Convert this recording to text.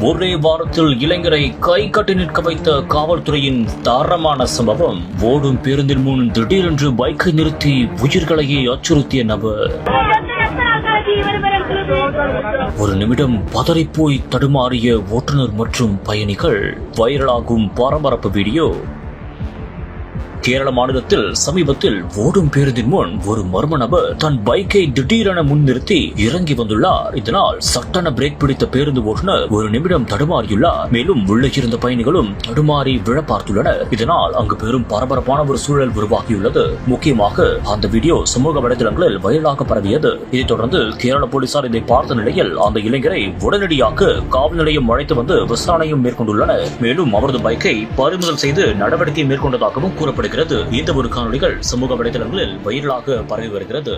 ஒரே வாரத்தில் இளைஞரை கை கட்டி நிற்க வைத்த காவல்துறையின் தாரமான சம்பவம். ஓடும் பேருந்தின் முன் திடீரென்று பைக்கை நிறுத்தி உயிர்களையே அச்சுறுத்திய நபர். ஒரு நிமிடம் பதறிப்போய் தடுமாறிய ஓட்டுநர் மற்றும் பயணிகள். வைரலாகும் பரபரப்பு வீடியோ. கேரள மாநிலத்தில் சமீபத்தில் ஓடும் பேருந்தின் முன் ஒரு மர்ம நபர் தன் பைக்கை திடீரென முன் நிறுத்தி இறங்கி வந்துள்ளார். இதனால் சட்டன பிரேக் பிடித்த பேருந்து ஓட்டுநர் ஒரு நிமிடம் தடுமாறியுள்ளார். மேலும் உள்ளே இருந்த பயணிகளும் தடுமாறி விழ பார்த்துள்ளனர். இதனால் அங்கு பெரும் பரபரப்பான ஒரு சூழல் உருவாகியுள்ளது. முக்கியமாக அந்த வீடியோ சமூக வலைதளங்களில் வைரலாக பரவியது. இதைத் தொடர்ந்து கேரள போலீசார் இதை பார்த்த நிலையில் அந்த இளைஞரை உடனடியாக காவல் நிலையம் அழைத்து வந்து விசாரணையும் மேற்கொண்டுள்ளனர். மேலும் அவரது பைக்கை பறிமுதல் செய்து நடவடிக்கை மேற்கொண்டதாகவும் கூறப்படுகிறது. இந்த ஒரு காணொளிகள் சமூக வலைதளங்களில் வைரலாக பரவி வருகிறது.